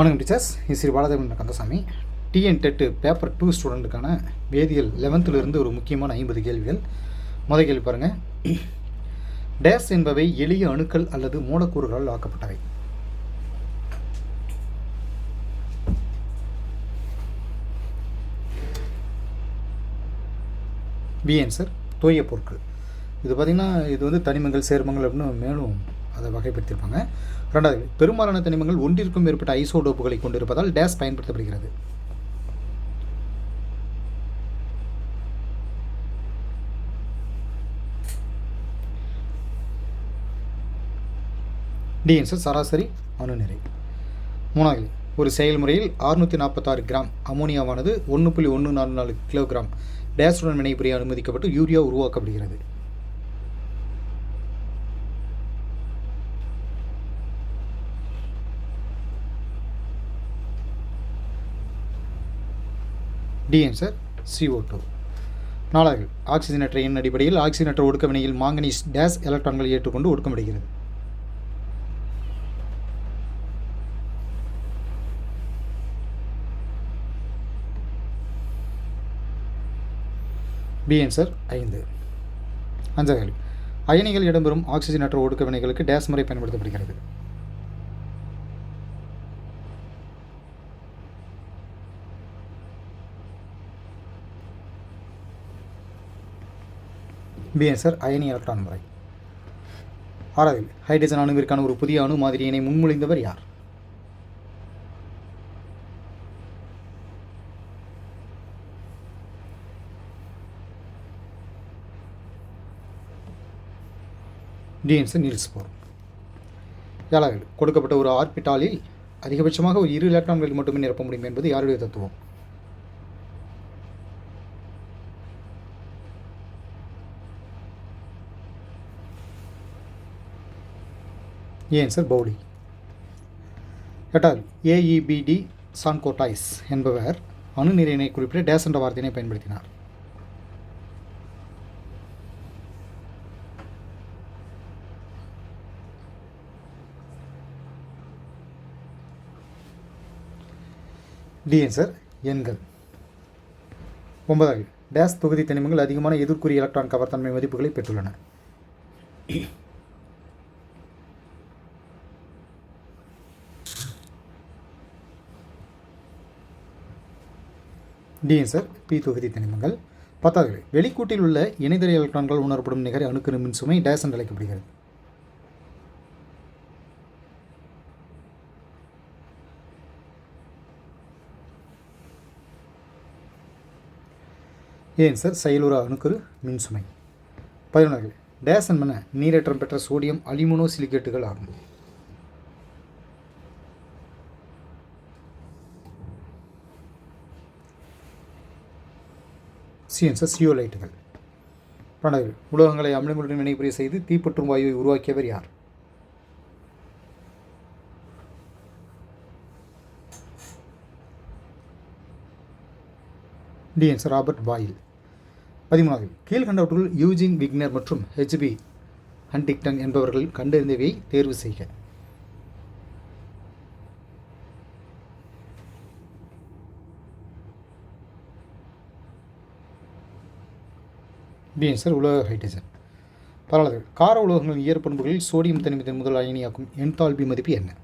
வணக்கம் டீச்சர்ஸ். இது Shri Baladevan Kandasamy. TN TET paper two ஸ்டூடெண்ட்டுக்கான வேதியியல் லெவன்த்துலேருந்து ஒரு முக்கியமான ஐம்பது கேள்விகள். முதல் கேள்வி பாருங்கள் டேஸ் என்பவை எளிய அணுக்கள் அல்லது மூலக்கூறுகளால் ஆக்கப்பட்டவை. பி ஆன்சர் தூய பொருட்கள். இது பார்த்திங்கன்னா இது வந்து தனிமங்கள் சேர்மங்கள் அப்படின்னு மேலும் அதை வகைப்படுத்தியிருப்பாங்க. ரெண்டாவது பெரும்பாலான தனிமங்கள் ஒன்றிற்கும் மேற்பட்ட ஐசோடோப்புகளை கொண்டிருப்பதால் டேஸ் பயன்படுத்தப்படுகிறது. டி சராசரி அணுநிறை. மூணாவது ஒரு செயல்முறையில் அறுநூற்றி நாற்பத்தாறு கிராம் அமோனியாவானது ஒன்று புள்ளி ஒன்று நாலு நாலு கிலோகிராம் டேஸுடன் வினைபுரிய அனுமதிக்கப்பட்டு யூரியா உருவாக்கப்படுகிறது. டி ஆன்சர் CO2 டூ நாலாவது ஆக்சிஜனற்ற எண் அடிப்படையில் ஆக்சிஜனற்ற ஒடுக்க வினையில் மாங்கனீஸ் டேஸ் எலக்ட்ரான்களை ஏற்றுக்கொண்டு ஒடுக்கமடைகிறது. பி ஆன்சர் ஐந்து. அஞ்சகல் அயனிகள் இடம்பெறும் ஆக்சிஜனற்ற ஒடுக்க வினைகளுக்கு டேஸ் முறை பயன்படுத்தப்படுகிறது. பிஎன்சர் அயனி எலக்ட்ரான் முறை. ஆறாவது ஹைட்ரஜன் அணுவிற்கான ஒரு புதிய அணு மாதிரியினை முன்மொழிந்தவர் யார்? D answer Niels Bohr. ஏழாவது கொடுக்கப்பட்ட ஒரு ஆர்பிட்டாலில் அதிகபட்சமாக ஒரு இரு எலக்ட்ரான்களில் மட்டுமே நிரப்ப முடியும் என்பது யாருடைய தத்துவம்? ஏன்சர் பவுலி? எட்டாவது ஏஇபிடி சான்கோட்டாய்ஸ் என்பவர் அணு நிறையினை குறிப்பிட டேஸ் என்ற வார்த்தையினை பயன்படுத்தினார். டி ஆன்சர் எண்கள். ஒன்பதாவது டேஸ் தொகுதி தனிமங்கள் அதிகமான எதிர்க்குறி எலக்ட்ரான் கவர்த்தன்மை மதிப்புகளை பெற்றுள்ளன. டிஎன்சர் பி தொகுதி தனிமங்கள். பத்தாவது வெளிக்கூட்டில் உள்ள இணைதரை எலக்ட்ரான்கள் உணரப்படும் நிகர அணுக்கரு மின் சுமை டேஸ் என்று அழைக்கப்படுகிறது. ஏன் சார் செயலுற அணுக்கரு மின்சுமை பதினொன்று டேஸ் என்பன நீரேற்றம் பெற்ற சோடியம் அலிமுனோ சிலிகேட்டுகள் ஆகும். சிஎன்சர் சியோலைட்டுகள் பன்னெண்டு உலோகங்களை அமிலங்களுடன் வினைபுரிய செய்து தீப்பற்றும் வாயுவை உருவாக்கியவர் யார்? டிஎன்ஸ் ராபர்ட் பாயில் பதிமூணாவது கீழ்கண்டவற்றுள் யூஜின் விக்னர் மற்றும் ஹெச்பி ஹண்டிக்டன் என்பவர்கள் கண்டறிந்தவை தேர்வு செய்க. பி ஆன்சர் உலோக ஹைட்ரஜன் பரவாயில்ல. கார உலோகங்களின் இயற்பண்புகளில் சோடியம் தனிமத்தின் முதல் அயனியாக்கும் என்தால்பி மதிப்பு என்ன?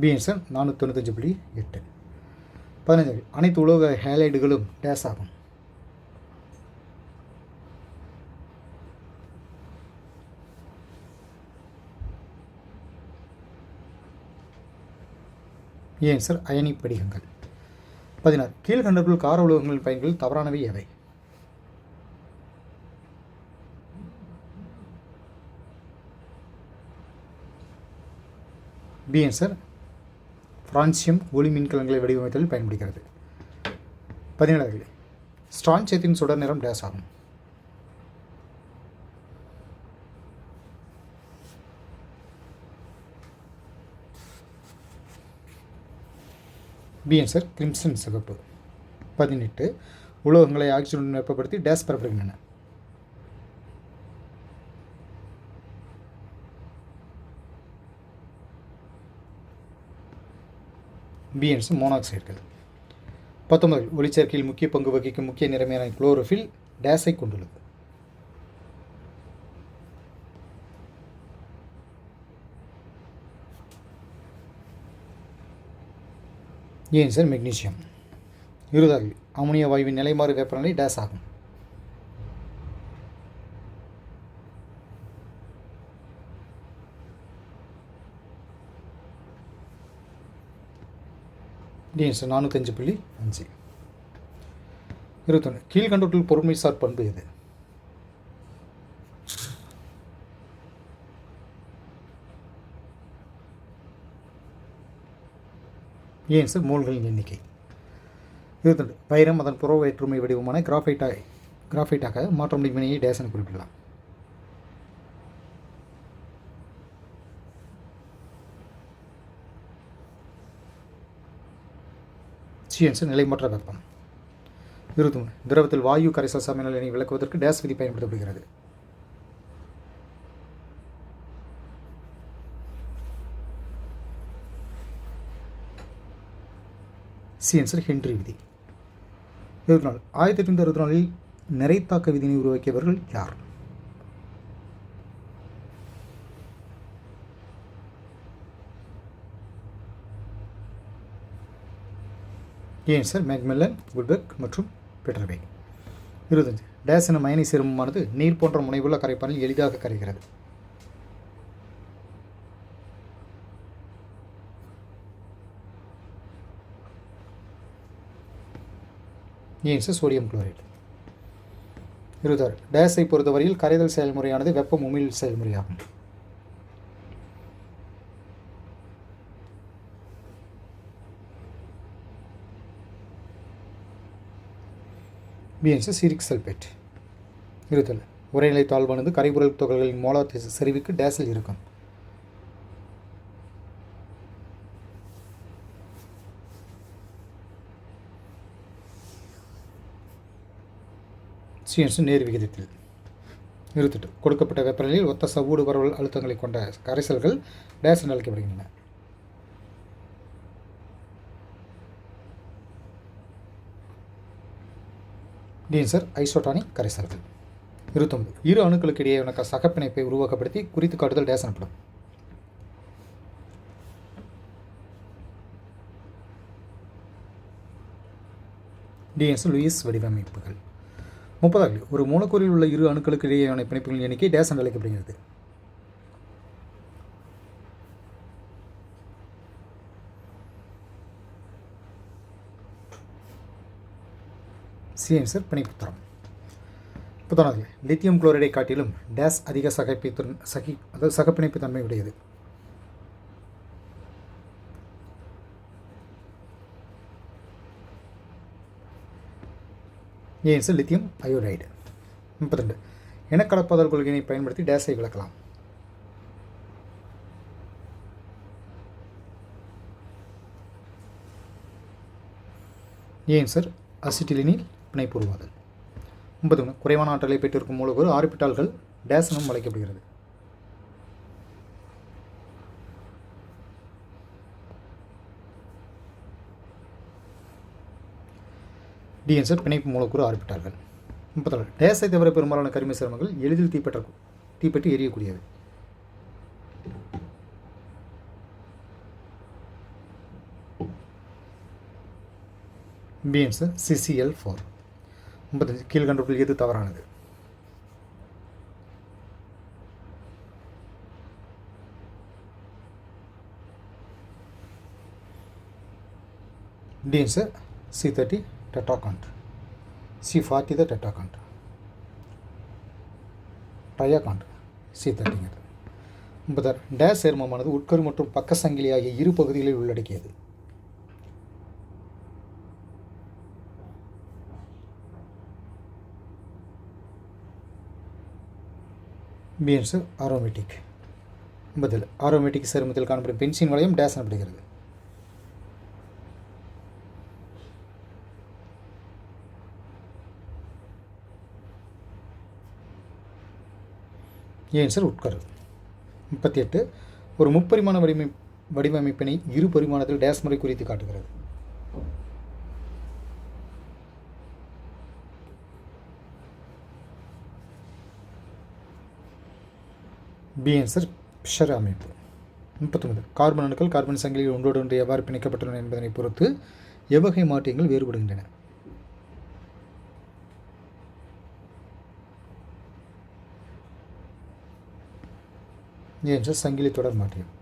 பி நானூற்றி தொண்ணூத்தஞ்சு புள்ளி எட்டு. பதினஞ்சு அனைத்து உலோக ஹேலைடுகளும் டேஸ் ஆகும். ஏன் சார்? அயனி படிகங்கள். பதினாறு. கீழ்கண்டபுள் கார உலோகங்களின் பயன்கள் தவறானவை எவை? பி ஆன்சர் பிரான்சியம் ஒளி மின்கலங்களை வடிவமைத்தலில் பயன்படுகிறது. பதினேழாவது ஸ்ட்ரான்சியத்தின் சுடர் நிறம் டேஸ் ஆகும். பி கிரிம்சன் சிகப்பு. பதினெட்டு உலோகங்களை ஆக்சிஜனுடன் வெப்பப்படுத்தி டேஸ் பெறப்படுகின்றன. பி ஆன்சர் மோனாக்சைடுகள் பத்தொன்பது ஒளிச்சேர்க்கையில் முக்கிய பங்கு வகிக்கும் முக்கிய நிறமையான குளோரோஃபில் டேஸை கொண்டுள்ளது. ஏன் சார் மெக்னீசியம்? இருபதாவது அமோனியா வாயுவின் நிலைமாறு வெப்பநிலை டேஸ் ஆகும். ஏன் சார் நானூற்றஞ்சு புள்ளி அஞ்சு? இருபத்தொன்று கீழ்கண்டவற்றில் பொறுமைசார் பண்பு எது? ஏன் சார்? மோல்களின் எண்ணிக்கை. இருபத்தெண்டு வைரம் அதன் புற வேற்றுமை வடிவமான கிராஃபைட்டாக கிராஃபைட்டாக மாற்ற முடியும் வினையை டேசன் குறிப்பிடலாம். சிஎன்ஸ் நிலைமற்ற வெப்பம் இருபத்தி மூணு திரவத்தில் வாயு கரைசல் சமநிலையை விளக்குவதற்கு டேஸ் விதி பயன்படுத்தப்படுகிறது. சி ஆன்சர் ஹென்றி விதி. இருபத்தி நாலு ஆயிரத்தி எட்நூற்றி அறுபத்தி நாலில் நிறைத்தாக்க விதினை உருவாக்கியவர்கள் யார்? ஏன் சார் மேக்மெல்லன் குட்பெக் மற்றும் பீட்டர்பே இருபத்தஞ்சு. டேஸ் எனும் அயனி சேர்மமானது நீர் போன்ற முனைவுள்ள கரைப்பானில் எளிதாக கரைகிறது. ஏன் சோடியம் குளோரைடு இருபத்தாறு. டேஸை பொறுத்தவரையில் கரைதல் செயல்முறையானது வெப்ப உமிழ் செயல்முறையாகும். பிஎன்சி சீரிக் சல்பேட் இருத்தல் உரைநிலை தாழ்வானது கரைபுரல் துகள்களின் மோலார் செறிவுக்கு டேஸில் இருக்கும் சிஎன்சி நேர் விகிதத்தில் இருத்தட்டு கொடுக்கப்பட்ட வெப்பநிலையில் ஒத்த சவ்வூடு பரவல் அழுத்தங்களை கொண்ட கரைசல்கள் டேஸ் என்று அழைக்கப்படுகின்றன. டீன்சர் ஐசோட்டானிக் கரைசல்கள். இருபத்தொம்பது இரு அணுக்களுக்கு இடையேயான க- சகப்பிணைப்பை உருவாக்கப்படுத்தி குறித்து காட்டுதல் டேஸ் எனப்படும். டிஎன்ஸ் லூயிஸ் வடிவமைப்புகள். முப்பதாவது ஒரு மூலக்கூறில் உள்ள இரு அணுக்களுக்கு இடையேயான பிணைப்புகளின் எண்ணிக்கை டேஸ் என்று அழைக்கப்படுகிறது சிஎன்சர் பிணைப்புத்தரம் முப்பத்தொன்னாவது லித்தியம் குளோரைடை காட்டிலும் டேஸ் அதிக சகைப்பித்து சகி அதாவது சகப்பிணைப்பு தன்மை உடையது. ஏன் சார் லித்தியம் அயோடைடு முப்பத்திரெண்டு. இனக்கலப்பாதல் கொள்கையினை பயன்படுத்தி டேஸை விளக்கலாம். ஏன் சார்? அசிட்டிலினில் பிணைப்பு உருவாதல் முப்பத்தி ஒன்று குறைவான ஆற்றலை பெற்றிருக்கும் மூலக்கூறு ஆர்பிட்டால்கள் டேஸ் எனும் அழைக்கப்படுகிறது டிஎன்சர் பிணைப்பு மூலக்கூறு ஆர்பிட்டால்கள் முப்பத்தாறு. டேஸை தவிர பெரும்பாலான கரிம சிரமங்கள் எளிதில் தீப்பற்ற தீப்பற்றி எரியக்கூடியது பிஎன்ஸ் சிசிஎல் ஃபோர் முப்பத்தஞ்சு. கீழ்கண்டவற்றில் எது தவறானது? D answer C thirty tetracontane. C forty the tetracontane. Triacontane C தேர்ட்டிங்கிறது முப்பத்தாறு டேஸ் சேர்மமானது உட்கரு மற்றும் பக்க சங்கிலி ஆகிய இரு பகுதிகளை உள்ளடக்கியது. பிஎன்ஸ் ஆரோமேட்டிக் பதில் ஆரோமேட்டிக் சேர்மத்தில் காணப்படும் பென்சின் வளையம் டேஸ் எனப்படுகிறது. ஏன்சர் உட்கரு முப்பத்தி எட்டு ஒரு முப்பரிமாண வடிவமை வடிவமைப்பினை இரு பரிமாணத்தில் டேஸ் முறை குறித்து காட்டுகிறது. பி ஆன்சர் பிஷர் அமைப்பு? முப்பத்தொன்பது கார்பன் அணுக்கள் கார்பன் சங்கிலியில் ஒன்றோடு ஒன்று எவ்வாறு பிணைக்கப்பட்டுள்ளன என்பதனை பொறுத்து எவ்வகை மாற்றியங்கள் வேறுபடுகின்றன. என்ற சங்கிலி தொடர் மாற்றியம்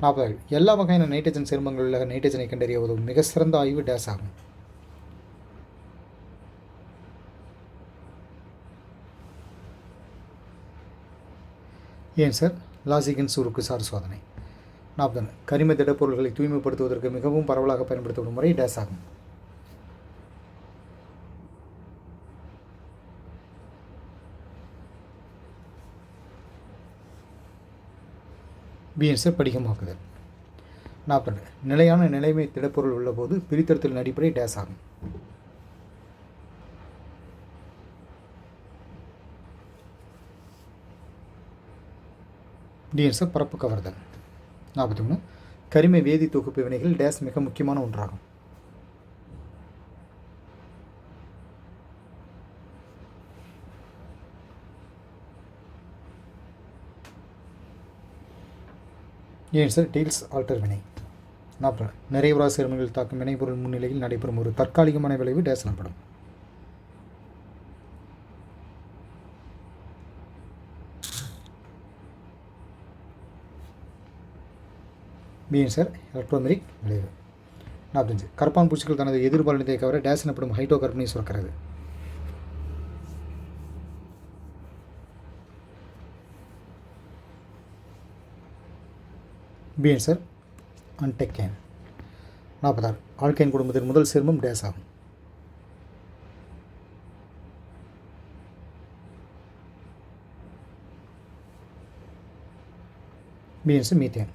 நாற்பது எல்லா வகையான நைட்ரஜன் சேர்மங்களில் உள்ள நைட்ரஜனை கண்டறிய உதவும் மிக சிறந்த ஆய்வு டேஸ் ஆகும். ஏன் சார்? லாசிகன் சுருக்கு சார் சோதனை. நாற்பது கரிம திடப்பொருள்களை தூய்மைப்படுத்துவதற்கு மிகவும் பரவலாக பயன்படுத்தப்படும் முறை டேஸ் ஆகும். பிஎன்சை படிகமாக்குதல் நாற்பது. நிலையான நிலைமை திடப்பொருள் உள்ளபோது பிரித்தெடுத்தலின் அடிப்படை டேஸ் ஆகும். டிஎன்ஸை பரப்பு கவர்தல். நாற்பத்தி மூணு. கரிம வேதி தொகுப்பு வினைகள் டேஸ் மிக முக்கியமான ஒன்றாகும். ஏன் சார்? டீல்ஸ் ஆல்டர் வினை. நாற்பது நிறைவுறா சேர்மங்கள் தாக்கும் வினைப்பொருள் முன்னிலையில் நடைபெறும் ஒரு தற்காலிகமான விளைவு டேஸ் எனப்படும் பிஎன் சார்? எலக்ட்ரோமெரிக் விளைவு. நாற்பத்தஞ்சு கரப்பான் பூச்சிகள் தனது எதிர்பாலினத்தை கவர டேஸ் எனப்படும் ஹைட்ரோ கார்பனை சுரக்கிறது. பிஎன் சார் டெக்கேன் நாற்பத்தாறு ஆல்கைன் குடும்பத்தின் முதல் சேர்மம் டேஸ் ஆகும். பிஎன்ஸ் மீத்தேன்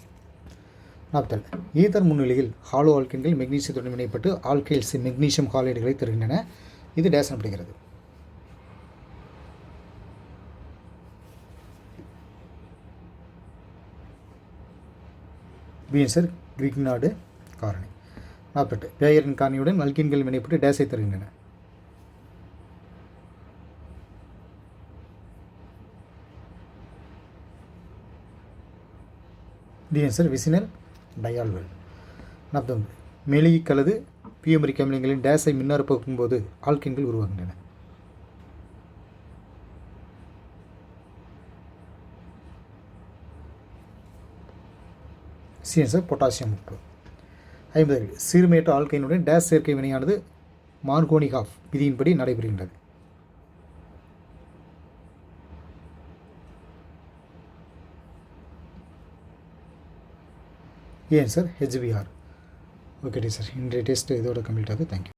நாற்பத்தேழு. ஈதர் முன்னிலையில் ஹாலோ ஆல்கைன்கள் மெக்னீசியத்துடன் இணைப்பட்டு ஆல்கைல்ஸ் மெக்னீசியம் ஹாலைடுகளை தருகின்றன. இது டேஸ் எனப்படுகிறது. பிஎன்சர் கிரீக் நாடு காரணி. நாற்பத்தெட்டு. பேயரின் காரணியுடன் அல்கின்கள் வினைப்பட்டு டேஸை தருகின்றன. பிஎன்சர் விசினல் டயால்வெல் நாற்பத்தொன்று. மெலிக் அல்லது பியூமரிக் அமிலங்களின் டேஸை மின்னறுப்புக்கும் போது ஆல்கின்கள் உருவாகின்றன. சிஎன்சர் பொட்டாசியம் உப்பு. ஐம்பது சீர்மேட்டு ஆல்கைனுடன் டேஸ் சேர்க்கை வினையானது மார்கோனிகாஃப் விதியின்படி நடைபெறுகின்றது. ஏன் சார்? ஹெச்பிஆர் ஓகே சார் இன்றைய டெஸ்ட் இதோட கம்ப்ளீட் ஆகுது. Thank you